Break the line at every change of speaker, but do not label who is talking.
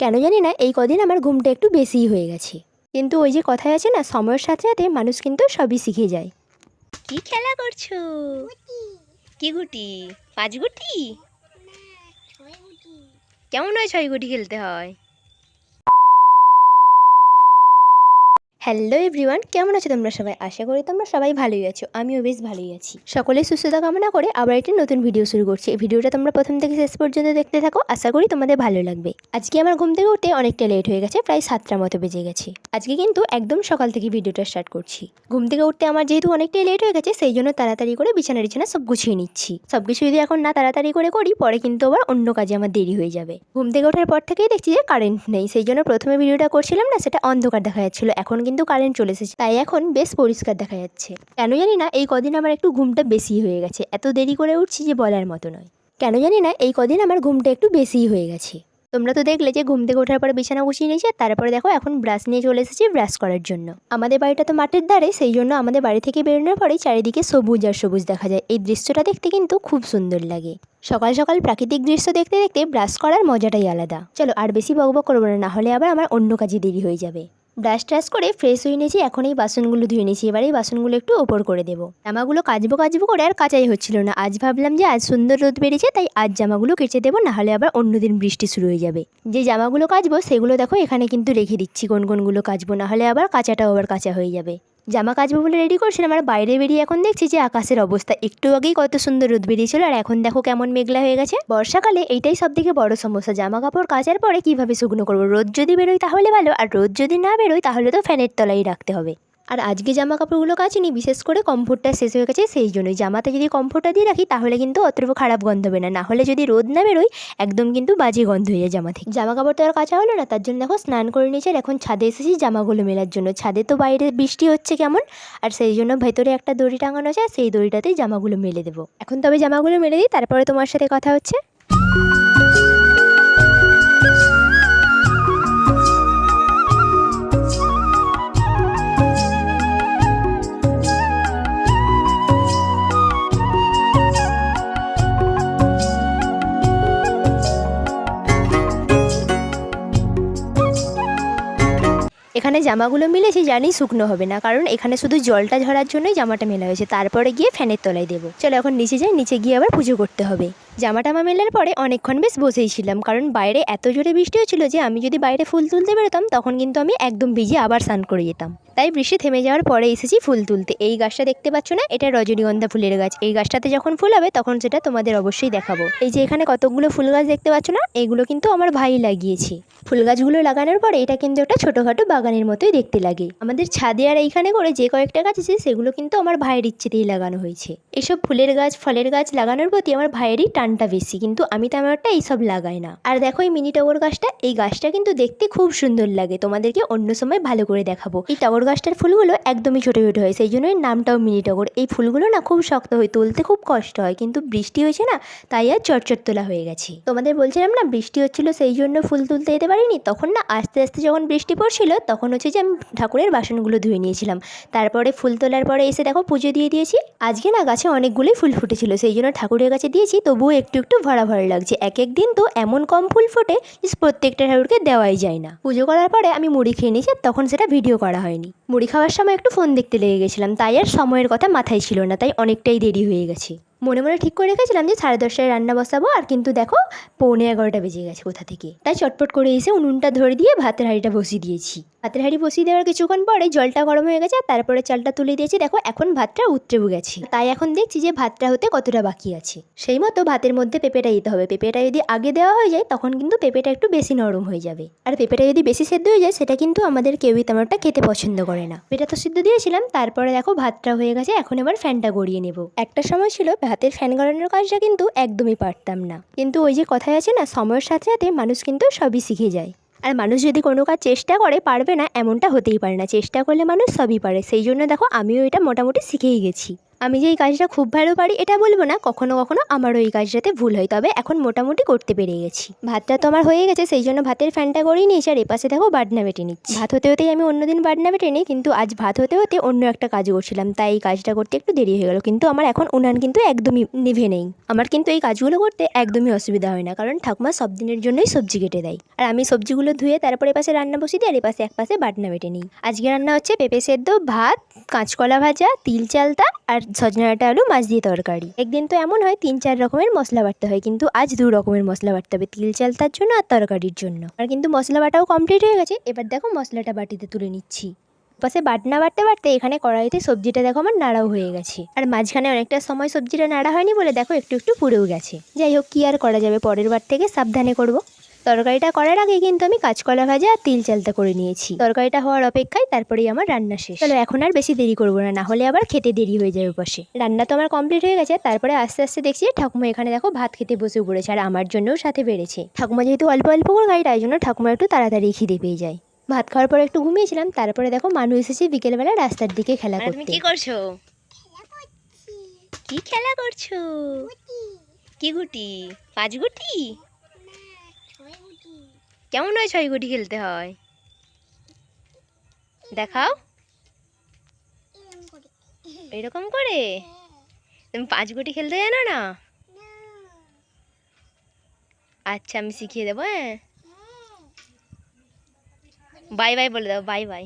কেন জানি না এই কদিন আমার ঘুমটা একটু বেশিই হয়ে গেছে। কিন্তু ওই যে কথায় আছে না সময়ের সাথে সাথে মানুষ কিন্তু সবই শিখে যায়। কি খেলা করছ? কি গুটি? পাঁচ গুটি। কেমন হয় ছয় গুটি খেলতে হয়? হ্যালো এভরিওয়ান, কেমন আছো তোমরা সবাই? আশা করি তোমরা সবাই ভালোই আছো। আমিও বেশ ভালোই আছি। সকলের সুস্থতা কামনা করে আবার একটি নতুন ভিডিও শুরু করছি। এই ভিডিওটা তোমরা প্রথম থেকে শেষ পর্যন্ত দেখতে থাকো। আশা করি তোমাদের ভালো লাগবে। আজকে আমার ঘুম থেকে উঠতে অনেকটা লেট হয়ে গেছে, প্রায় সাতটার মতো বেজে গেছে। আজকে কিন্তু একদম সকাল থেকে ভিডিওটা স্টার্ট করছি। ঘুম থেকে উঠতে আমার যেহেতু অনেকটাই লেট হয়ে গেছে, সেই জন্য তাড়াতাড়ি করে বিছানা বিছানা সব গুছিয়ে নিচ্ছি। সব কিছু যদি এখন না তাড়াতাড়ি করে করি, পরে কিন্তু আবার অন্য কাজে আমার দেরি হয়ে যাবে। ঘুম থেকে ওঠার পর থেকেই দেখছি যে কারেন্ট নেই। সেই জন্য প্রথমে ভিডিওটা করছিলাম না, সেটা অন্ধকার দেখা যাচ্ছিল। এখন কিন্তু কারেন্ট চলে এসেছে। তাই এখন বেশ পরিষ্কার দেখা যাচ্ছে। কেন জানি না এই কদিন আমার একটু ঘুমটা বেশি হয়ে গেছে। এত দেরি করে উঠছি যে বলার মতো নয়। কেন জানি না এই কদিন আমার ঘুমটা একটু বেশিই হয়ে গেছে। তোমরা তো দেখলে যে ঘুম থেকে ওঠার পরে বিছানা গুছিয়ে নিয়েছে তারপরে দেখো এখন ব্রাশ নিয়ে চলে এসেছি ব্রাশ করার জন্য। আমাদের বাড়িটা তো মাঠের ধারে, সেই জন্য আমাদের বাড়ি থেকে বেরোনোর পরেই চারিদিকে সবুজ আর সবুজ দেখা যায়। এই দৃশ্যটা দেখতে কিন্তু খুব সুন্দর লাগে। সকাল সকাল প্রাকৃতিক দৃশ্য দেখতে দেখতে ব্রাশ করার মজাটাই আলাদা। চলো আর বেশি বকবক করব না হলে আবার আমার অন্য কাজে দেরি হয়ে যাবে। ব্রাশ ট্রাশ করে ফ্রেশ হয়ে নিয়েছি, এখন এই বাসনগুলো ধুয়ে নিয়েছি। এবার এই বাসনগুলো একটু ওপর করে দেবো। জামাগুলো কাচবো কাচবো করে আর কাচাই হচ্ছিল না। আজ ভাবলাম যে আজ সুন্দর রোদ বেড়েছে, তাই আজ জামাগুলো কেচে দেবো, নাহলে আবার অন্যদিন বৃষ্টি শুরু হয়ে যাবে। যে জামাগুলো কাচবো, সেগুলো দেখো এখানে কিন্তু রেখে দিচ্ছি, কোন কোনগুলো কাচবো, নাহলে আবার কাঁচাটাও আবার কাঁচা হয়ে যাবে। জামা কাচবো বলে রেডি করছিলাম আর বাইরে বেরিয়ে এখন দেখছি যে আকাশের অবস্থা একটু আগেই কত সুন্দর রোদ বেরিয়েছিল আর এখন দেখো কেমন মেঘলা হয়ে গেছে। বর্ষাকালে এইটাই সব থেকে বড় সমস্যা। জামা কাপড় কাচার পরে কীভাবে শুকনো করব? রোদ যদি বেরোয় তাহলে ভালো, আর রোদ যদি না বেরোয় তাহলে তো ফ্যানের তলাই রাখতে হবে। আর আজকে জামা কাপড়গুলো কাচিনি, বিশেষ করে কমফোর্টটা শেষ হয়ে গেছে সেই জন্যই জামাতে যদি কমফোর্টটা দিয়ে রাখি, তাহলে কিন্তু অতটুকু খারাপ গন্ধ হবে না। নাহলে যদি রোদ না বেরোয়, একদম কিন্তু বাজে গন্ধ হয়ে যায় জামা থেকে। জামা কাপড় তো আর কাচা হলো না, তার জন্য দেখো স্নান করে নিয়েছে এখন ছাদে এসেছি জামাগুলো মেলার জন্য। ছাদে তো বাইরে বৃষ্টি হচ্ছে কেমন, আর সেই জন্য ভেতরে একটা দড়ি টাঙানো আছে সেই দড়িটাতেই জামাগুলো মেলে দেবো। এখন তবে জামাগুলো মেলে দিই, তারপরে তোমার সাথে কথা হচ্ছে। এখানে জামাগুলো মিলেছে জানি শুকনো হবে না, কারণ এখানে শুধু জলটা ঝরার জন্যই জামাটা মেলা হয়েছে, তারপরে গিয়ে ফ্যানের তলায় দেবো। চলো এখন নিচে যাই, নিচে গিয়ে আবার পুজো করতে হবে। জামা টামা মেলার পরে অনেকক্ষণ বেশ বসেই ছিলাম কারণ বাইরে এত জোরে বৃষ্টি হচ্ছিল যে আমি যদি বাইরে ফুল তুলতে বেরোতাম, তখন কিন্তু আমি একদম ভিজে আবার স্নান করে যেতাম। তাই বৃষ্টি থেমে যাওয়ার পরে এসেছি ফুল তুলতে। এই গাছটা দেখতে পাচ্ছ না? এটা রজনীগন্ধা ফুলের গাছ। এই গাছটাতে যখন ফুল হবে, তখন সেটা তোমাদের অবশ্যই দেখাবো। এই যে এখানে কতগুলো ফুল গাছ দেখতে পাচ্ছ না? এইগুলো কিন্তু আমার ভাই লাগিয়েছে। ফুল গাছগুলো লাগানোর পরে এটা কিন্তু একটা ছোটোখাটো বাগানের মতোই দেখতে লাগে। আমাদের ছাদে আর এইখানে করে যে কয়েকটা গাছ আছে, সেগুলো কিন্তু আমার ভাইয়ের ইচ্ছেতেই লাগানো হয়েছে। এসব ফুলের গাছ, ফলের গাছ লাগানোর প্রতি আমার ভাইয়েরই টানটা বেশি, কিন্তু আমি তেমন একটা এইসব লাগাই না। আর দেখো এই মিনি টগর গাছটা, এই গাছটা কিন্তু দেখতে খুব সুন্দর লাগে। তোমাদেরকে অন্য সময় ভালো করে দেখাবো। এই টগর গাছটার ফুলগুলো একদমই ছোটো ছোটো হয়, সেই জন্য নামটাও মিনি টগর। এই ফুলগুলো না খুব শক্ত হয়, তুলতে খুব কষ্ট হয়, কিন্তু বৃষ্টি হয়েছে না, তাই আর চটচট তোলা হয়ে গেছে। তোমাদের বলছিলাম না, বৃষ্টি হচ্ছিল, সেই জন্য ফুল তুলতে যেতে পারিনি। তখন না আস্তে আস্তে যখন বৃষ্টি পড়ছিল, তখন হচ্ছে যে আমি ঠাকুরের বাসনগুলো ধুয়ে নিয়েছিলাম। তারপরে ফুল তোলার পরে এসে দেখো পুজো দিয়ে দিয়েছি। আজকে না গাছে অনেকগুলোই ফুল ফুটেছিল, সেই জন্য ঠাকুরের কাছে দিয়েছি, তবুও একটু একটু ভরা ভরা লাগছে। এক এক দিন তো এমন কম ফুল ফোটে যে প্রত্যেকটা ঠাকুরকে দেওয়াই যায় না। পুজো করার পরে আমি মুড়ি খেয়ে নিয়েছি তখন সেটা ভিডিও করা হয়নি। মুড়ি খাওয়ার সময় একটু ফোন দেখতে লেগে গেছিলাম। তাই আর সময়ের কথা মাথায় ছিল না, তাই অনেকটাই দেরি হয়ে গেছে। মনে মনে ঠিক করে রেখেছিলাম যে সাড়ে দশটায় রান্না বসাবো, আর কিন্তু দেখো পৌনে এগারোটা বেজে গেছে কোথা থেকে। তাই চটপট করে এসে উনুনটা ধরে দিয়ে ভাতের হাঁড়িটা বসিয়ে দিয়েছি। ভাতের হাঁড়ি বসিয়ে দেওয়ার কিছুক্ষণ পরে জলটা গরম হয়ে গেছে, আর তারপরে চালটা তুলে দিয়েছি। দেখো, এখন ভাতটা উতরেও গেছে। তাই এখন দেখছি যে ভাতটা হতে কতটা বাকি আছে। সেই মতো ভাতের মধ্যে পেঁপেটা দিতে হবে। পেঁপেটা যদি আগে দেওয়া হয়ে যায়, তখন কিন্তু পেঁপেটা একটু বেশি নরম হয়ে যাবে। আর পেঁপেটা যদি বেশি সেদ্ধ হয়ে যায়, সেটা কিন্তু আমাদের কেউই তেমনটা খেতে পছন্দ করে না। পেঁপেটা তো সিদ্ধ দিয়েছিলাম, তারপরে দেখো ভাতটা হয়ে গেছে, এখন এবার ফ্যানটা গড়িয়ে নেব। একটা সময় ছিল ভাতের ফ্যান গড়ানোর কাজটা কিন্তু একদমই পারতাম না। কিন্তু ওই যে কথায় আছে না, সময়ের সাথে সাথে মানুষ কিন্তু সবই শিখে যায়। আর মানুষ যদি কোনো কাজ চেষ্টা করে, পারবে না, এমনটা হতেই পারে না। চেষ্টা করলে মানুষ সবই পারে। সেই জন্য দেখো, আমিও এটা মোটামুটি শিখেই গেছি। আমি যে এই কাজটা খুব ভালো পারি, এটা বলব না, কখনো কখনো আমারও এই কাজটাতে ভুল হয়। তবে এখন মোটামুটি করতে পেরে গেছি। ভাতটা তো আমার হয়ে গেছে, সেই জন্য ভাতের ফ্যানটা করেই নিয়েছি, আর এপাশে দেখো বাটনা বেটে নিচ্ছি। ভাত হতে হতেই আমি অন্যদিন বাটনা বেটে নিই, কিন্তু আজ ভাত হতে হতে অন্য একটা কাজ করছিলাম, তাই এই কাজটা করতে একটু দেরি হয়ে গেল। কিন্তু আমার এখন উনান কিন্তু একদমই নিভে নেই। আমার কিন্তু এই কাজগুলো করতে একদমই অসুবিধা হয় না, কারণ ঠাকুমা সব দিনের জন্যই সবজি কেটে দেয়। আর আমি সবজিগুলো ধুয়ে তারপরে পাশে রান্না বসিয়ে দিই, আর এপাশে এক পাশে বাটনা বেটে নিই। আজকে রান্না হচ্ছে পেঁপে সেদ্ধ, ভাত, কাঁচকলা ভাজা, তিল চালতা, আর সজনা আলু, মাছ দিয়ে তরকারি। একদিন তো এমন হয়, তিন চার রকমের মশলা বাটতে হয়, কিন্তু আজ দু রকমের মশলা বাটতে হবে, তিল চালতার জন্য আর তরকারির জন্য। আর কিন্তু মশলা বাটাও কমপ্লিট হয়ে গেছে, এবার দেখো মশলাটা বাটিতে তুলে নিচ্ছি। পাশে বাটনা বাটতে বাটতে এখানে কড়াইতে সবজিটা দেখো আমার নাড়াও হয়ে গেছে। আর মাঝখানে অনেকটা সময় সবজিটা নাড়া হয়নি বলে দেখো একটু একটু পুড়েও গেছে। যাই হোক, কি আর করা যাবে, পরের বার থেকে সাবধানে করব। তরকারিটা করার আগে কিন্তু আমি কাঁচকলা ভাজা আর তিল চালতা করে নিয়েছি। তরকারিটা হওয়ার অপেক্ষায় তারপরেই আমার রান্না শেষ। চলো এখন আর বেশি দেরি করব না না হলে আবার খেতে দেরি হয়ে যাবে পাশে রান্না তো আমার কমপ্লিট হয়ে গেছে তারপরে আস্তে আস্তে দেখছি যে ঠাকুমা এখানে দেখো ভাত খেতে বসে পড়েছে আর আমার জন্যও সাথে বেড়েছে। ঠাকুমা যেহেতু অল্প অল্প করে খাই তাই জন্য ঠাকুমা একটু তাড়াতাড়ি খিদে পেয়ে যায়। ভাত খাওয়ার পর একটু ঘুমিয়েছিলাম তারপরে দেখো মানুষ এসেছে বিকেলবেলা রাস্তার দিকে খেলা করতে।
কি করছ? কি খেলা করছ? কি গুটি? পাঁচ গুটি কেমন হয় ছয় গুটি খেলতে হয়? দেখাও। এরকম করে? তুমি পাঁচ গুটি খেলতে জানো না? আচ্ছা আমি শিখিয়ে দেবো হ্যাঁ? বাই বাই বলে দাও, বাই বাই।